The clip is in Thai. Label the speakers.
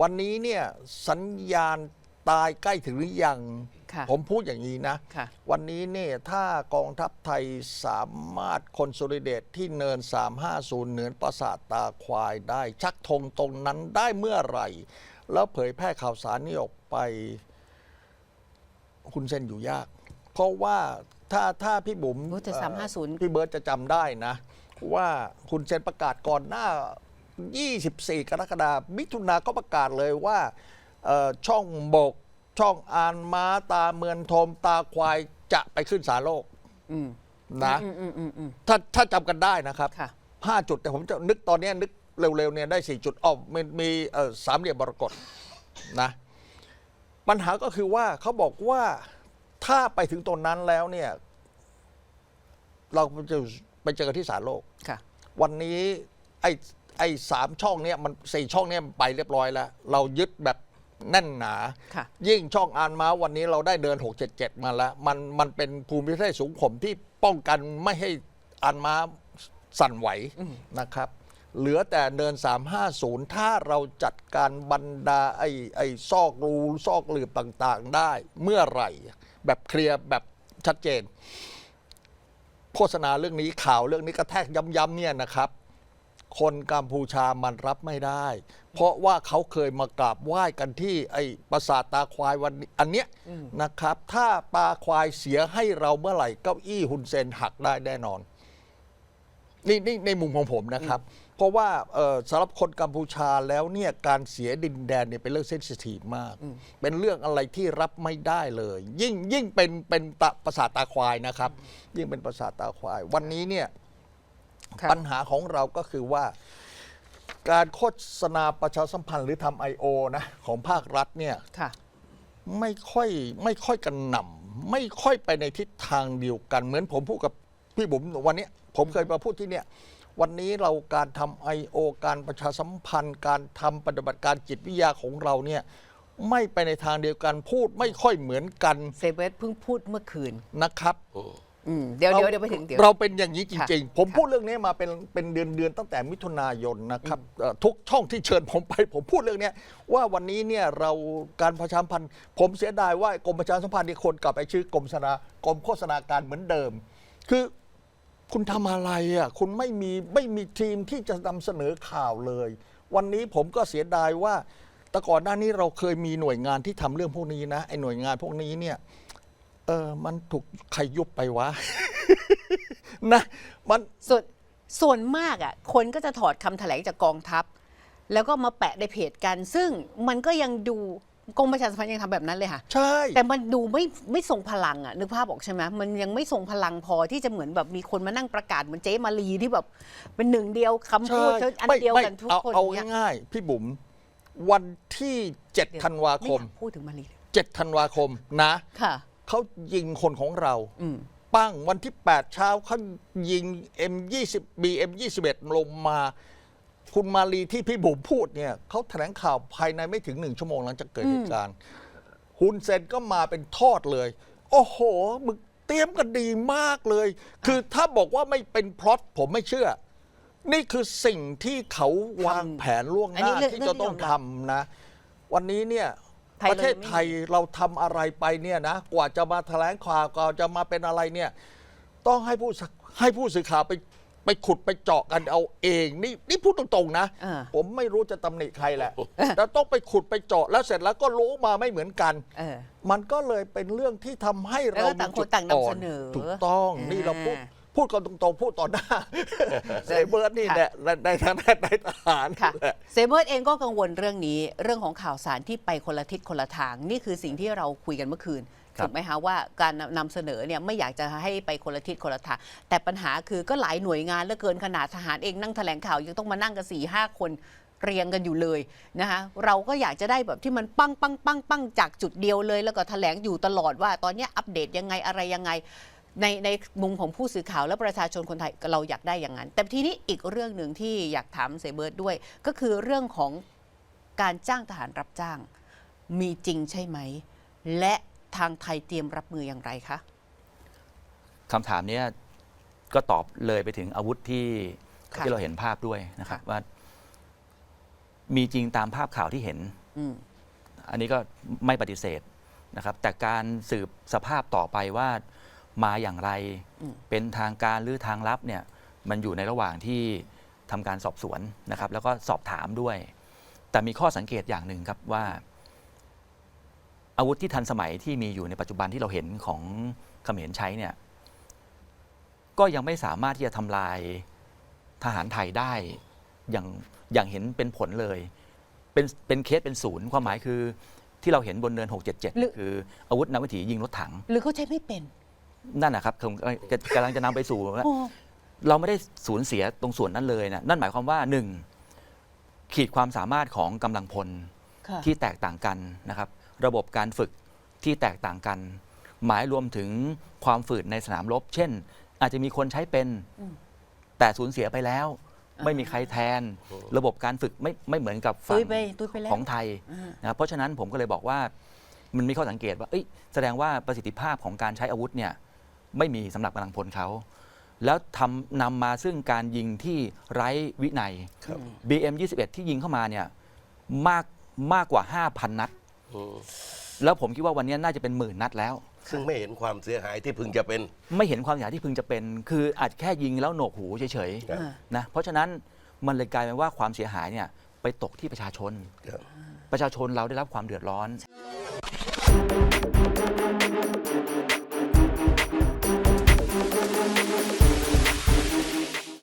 Speaker 1: วันนี้เนี่ยสัญญาณตายใกล้ถึงหรือยัง
Speaker 2: ค่ะ
Speaker 1: ผมพูดอย่างนี้นะ
Speaker 2: ค่ะ
Speaker 1: วันนี้เนี่ยถ้ากองทัพไทยสามารถคอนโซลิเดตที่เนิน 350 เหนือปราสาทตาควายได้ ชักธงตรงนั้นได้เมื่อไหร่ แล้วเผยแพร่ข่าวสารนี้ออกไป คุณเส้นอยู่ยาก เพราะว่าถ้าถ้าพี่บุ๋ม
Speaker 2: โอ้แต่
Speaker 1: เอ่อ
Speaker 2: 350
Speaker 1: พี่เบิร์ตจะจำได้นะ ว่าคุณเซนประกาศก่อนหน้า 24 กรกฎาคมมิถุนาก็ประกาศเลยว่าเอ่อช่องบก ช่องอานม้าตาเมือนทมตาควายจะไปขึ้นสารโลก
Speaker 2: อืม
Speaker 1: นะ
Speaker 2: อืมอืมอืมอืม
Speaker 1: ถ้าถ้าจำกันได้นะครับ
Speaker 2: ค่ะ
Speaker 1: ห้าจุดแต่ผมจะนึกตอนเนี้ยนึกเร็วๆเนี่ยได้สี่จุดอ๋อมันมีเอ่อสามเหลี่ยมมรกตนะปัญหาก็คือว่าเขาบอกว่าถ้าไปถึงตรงนั้นแล้วเนี่ย เราจะไปเจอกันที่ศาลโลก
Speaker 2: ค่ะ
Speaker 1: วันนี้ไอ้ ไอ้สามช่องเนี่ยมันสี่ช่องเนี่ยมันไปเรียบร้อยแล้ว เรายึดแบบแน่นหนา
Speaker 2: ค่ะ
Speaker 1: ยิ่งช่องอานม้าวันนี้เราได้เดิน 677 มาแล้ว มันมันเป็นภูมิประเทศสูงข่มที่ป้องกันไม่ให้อานม้าสั่นไหวนะครับ เหลือแต่เดิน 350 ถ้าเราจัดการบรรดาไอ้ไอ้ซอกรูซอกหลืบต่างๆได้ เมื่อไหร่ แบบเคลียร์แบบชัดเจน โฆษณาเรื่องนี้ข่าวเรื่องนี้กระแทกย้ำๆเนี่ยนะครับ คนกัมพูชามันรับไม่ได้ เพราะว่าเขาเคยมากราบไหว้กันที่ไอ้ปราสาทตาควายวันนี้อันเนี้ยนะครับ ถ้าตาควายเสียให้เราเมื่อไหร่เก้าอี้ฮุนเซนหักได้แน่นอนนี่นี่ในมุมของผมนะครับ เพราะว่าเอ่อสำหรับคนกัมพูชาแล้วเนี่ยการเสียดินแดนเนี่ยเป็นเรื่องเซนซิทีฟมาก เป็นเรื่องอะไรที่รับไม่ได้เลย ยิ่งยิ่งเป็นเป็นตะประสาทตาควายนะครับ ยิ่งเป็นประสาทตาควาย วันนี้เนี่ย
Speaker 2: ค่ะ
Speaker 1: ปัญหาของเราก็คือว่า การโฆษณาประชาสัมพันธ์หรือทำไอโอนะของภาครัฐเนี่ย
Speaker 2: ค่ะ
Speaker 1: ไม่ค่อยไม่ค่อยกันหน่ำไม่ค่อยไปในทิศทางเดียวกัน เหมือนผมพูดกับพี่บุ๋มวันนี้ ผมเคยมาพูดที่เนี่ยวันนี้เราการทำไอโอการประชาสัมพันธ์ การทำปฏิบัติการจิตวิทยาของเราเนี่ยไม่ไปในทางเดียวกันพูดไม่ค่อยเหมือนกัน
Speaker 2: เซเวสเพิ่งพูดเมื่อคืน
Speaker 1: นะครับ
Speaker 2: อืมเดี๋ยวเดี๋ยวเดี๋ยวไปถึงเดี๋ยว
Speaker 1: เราเป็นอย่างนี้จริง ๆ ผม
Speaker 2: ค่ะ
Speaker 1: พูดเรื่องนี้มาเป็นเป็นเดือนเดือนตั้งแต่มิถุนายนนะครับเอ่อทุกช่องที่เชิญผมไป ผมพูดเรื่องเนี้ยว่าวันนี้เนี่ยเราการประชาสัมพันธ์ ผมเสียดายว่ากรมประชาสัมพันธ์นี่คนกลับไปชื่อกรมสนากรมโฆษณาการเหมือนเดิม คือคุณทำอะไรอะคุณไม่มีไม่มีทีมที่จะนำเสนอข่าวเลย วันนี้ผมก็เสียดายว่าแต่ก่อนหน้านี้เราเคยมีหน่วยงานที่ทำเรื่องพวกนี้นะไอ้หน่วยงานพวกนี้เนี่ยเออมันถูกใครยุบไปวะ นะมัน
Speaker 2: ส่วนส่วนมากอะคนก็จะถอดคำแถลงจากกองทัพ แล้วก็มาแปะในเพจกัน ซึ่งมันก็ยังดูกรมประชาสัมพันธ์ยังทำแบบนั้นเลยค่ะ
Speaker 1: ใช่
Speaker 2: แต่มันดูไม่ไม่ทรงพลังอะนึกภาพออกใช่ไหมมันยังไม่ทรงพลังพอที่จะเหมือนแบบมีคนมานั่งประกาศเหมือนเจ๊มารีที่แบบเป็นหนึ่งเดียวคำพูด
Speaker 1: ใช่
Speaker 2: อัน
Speaker 1: ไม่
Speaker 2: เดียว
Speaker 1: ไม่
Speaker 2: กันทุก
Speaker 1: เอา
Speaker 2: คน
Speaker 1: เอา
Speaker 2: เนี่ย
Speaker 1: ง่ายๆพี่บุ๋มวันที่ 7 ธันวา
Speaker 2: ไม่
Speaker 1: ค
Speaker 2: อ
Speaker 1: ม
Speaker 2: ยากพูดถึงมารีเลย
Speaker 1: 7ธันวาคมนะ
Speaker 2: ค่ะ
Speaker 1: เขายิงคนของเรา
Speaker 2: อืม
Speaker 1: ปั้งวันที่ 8 เช้าเขายิง M20 BM21 ลงมา คุณมาลีที่พี่บุ๋มพูดเนี่ยเขาแถลงข่าวภายในไม่ถึงหนึ่งชั่วโมงหลังจากเกิดเหตุการณ์ฮุนเซนก็มาเป็นทอดเลย โอ้โห มึงเตรียมกันดีมากเลย คือถ้าบอกว่าไม่เป็นพล็อตผมไม่เชื่อ นี่คือสิ่งที่เขาวางแผนล่วงห
Speaker 2: อันนี้
Speaker 1: น้า
Speaker 2: เรื่อง
Speaker 1: ที่จะต้อง
Speaker 2: เรื่องที่ยอมรับ
Speaker 1: ทำนะ วันนี้เนี่ย
Speaker 2: ไทย
Speaker 1: ประเทศ
Speaker 2: เลยไม่
Speaker 1: ไทยเราทำอะไรไปเนี่ยนะ กว่าจะมาแถลงข่าวกว่าจะมาเป็นอะไรเนี่ย ต้องให้ผู้สื่อให้ผู้สื่อข่าวไปไปขุดไปเจาะกันเอาเอง นี่นี่พูดตรงๆนะ
Speaker 2: อ่า
Speaker 1: ผมไม่รู้จะตำหนิใครแหละแต่ต้องไปขุดไปเจาะแล้วเสร็จแล้วก็รู้มาไม่เหมือนกัน
Speaker 2: เออ
Speaker 1: มันก็เลยเป็นเรื่องที่ทำให้
Speaker 2: แล้ว
Speaker 1: เรา
Speaker 2: ก็ต่าง
Speaker 1: มี
Speaker 2: คน
Speaker 1: จุด
Speaker 2: ต่างนำ
Speaker 1: อ่อ
Speaker 2: เสนอ
Speaker 1: ถูกต้อง
Speaker 2: อ่านี่
Speaker 1: นี่เราพูด พูดกันตรงๆ พูดต่อหน้าเซเบิร์ดนี่
Speaker 2: ค่ะ
Speaker 1: แหละในในทางในทหาร
Speaker 2: ค่ะ
Speaker 1: แหละ
Speaker 2: เซเบิร์ตเองก็กังวลเรื่องนี้ เรื่องของข่าวสารที่ไปคนละทิศคนละทาง นี่คือสิ่งที่เราคุยกันเมื่อคืน
Speaker 3: ครับ
Speaker 2: ถูกไหมคะว่าการนำนำเสนอเนี่ยไม่อยากจะให้ไปคนละทิศคนละทางแต่ปัญหาคือก็หลายหน่วยงานเหลือเกินขนาดทหารเองนั่งแถลงข่าวยังต้องมานั่งกันสี่ห้าคนเรียงกันอยู่เลยนะคะเราก็อยากจะได้แบบที่มันปังปังปังปังจากจุดเดียวเลย แล้วก็แถลงอยู่ตลอดว่าตอนเนี้ยอัปเดตยังไงอะไรยังไง ในในมุมของผู้สื่อข่าวและประชาชนคนไทยเราอยากได้อย่างนั้น แต่ทีนี้อีกเรื่องหนึ่งที่อยากถามเซเบิร์ตด้วย ก็คือเรื่องของการจ้างทหารรับจ้าง มีจริงใช่ไหม และทางไทยเตรียมรับมืออย่างไรคะ
Speaker 3: คำถามเนี้ยก็ตอบเลยไปถึงอาวุธที่
Speaker 2: ค่ะ
Speaker 3: ที่เราเห็นภาพด้วยนะครับ
Speaker 2: ค่ะ
Speaker 3: ว่า มีจริงตามภาพข่าวที่เห็น
Speaker 2: อืม
Speaker 3: อันนี้ก็ไม่ปฏิเสธนะครับ แต่การสืบสภาพต่อไปว่า มาอย่างไร
Speaker 2: อืม
Speaker 3: เป็นทางการหรือทางลับเนี่ยมันอยู่ในระหว่างที่ทำการสอบสวนนะครับ แล้วก็สอบถามด้วย แต่มีข้อสังเกตอย่างหนึ่งครับว่า อาวุธที่ทันสมัยที่มีอยู่ในปัจจุบันที่เราเห็นของเขมรใช้เนี่ยก็ยังไม่สามารถที่จะทำลายทหารไทยได้อย่างอย่างเห็นเป็นผลเลย เป็นเป็นเคสเป็นศูนย์ความหมายคือที่เราเห็นบนเนิน
Speaker 2: หรือ
Speaker 3: 677 คืออาวุธนำวิถียิงรถถัง
Speaker 2: หรือเขาใช้ไม่เป็น
Speaker 3: นั่นนะครับผมกำกำลังจะนำไปสู่ว่า
Speaker 2: โอ้
Speaker 3: เราไม่ได้สูญเสียตรงส่วนนั้นเลยนะนั่นหมายความว่าหนึ่งขีดความสามารถของกำลังพล
Speaker 2: ค่ะ
Speaker 3: ที่แตกต่างกันนะครับ ระบบการฝึกที่แตกต่างกัน หมายรวมถึงความฝืดในสนามรบ เช่น อาจจะมีคนใช้เป็น
Speaker 2: อืม
Speaker 3: แต่สูญเสียไปแล้ว
Speaker 2: อ่า
Speaker 3: ไม่มีใครแทน ระบบการฝึกไม่ไม่เหมือนกับฝั่
Speaker 2: ตุ้ย
Speaker 3: ง
Speaker 2: ไปตุ้ยไปแล้ว
Speaker 3: ของไทย
Speaker 2: อ่า
Speaker 3: นะครับเพราะฉะนั้นผมก็เลยบอกว่ามันมีข้อสังเกตว่าเอ้ยแสดงว่าประสิทธิภาพของการใช้อาวุธเนี่ย ไม่มีสำหรับกำลังพลเขา แล้วทำนำมาซึ่งการยิงที่ไร้วินัย
Speaker 1: ครับ
Speaker 3: BM 21 ที่ยิงเข้ามาเนี่ยมากมากกว่า 5,000 นัด
Speaker 4: อืม
Speaker 3: แล้วผมคิดว่าวันนี้น่าจะเป็นหมื่นนัดแล้ว
Speaker 4: ซึ่งไม่เห็นความเสียหายที่พึงจะเป็น
Speaker 3: ไม่เห็นความเสียหายที่พึงจะเป็น คืออาจแค่ยิงแล้วโหนกหูเฉย
Speaker 4: ครับ
Speaker 2: อ่า
Speaker 3: ๆนะ เพราะฉะนั้นมันเลยกลายเป็นว่าความเสียหายเนี่ยไปตกที่ประชาชน
Speaker 4: ครับ
Speaker 3: ประชาชนเราได้รับความเดือดร้อน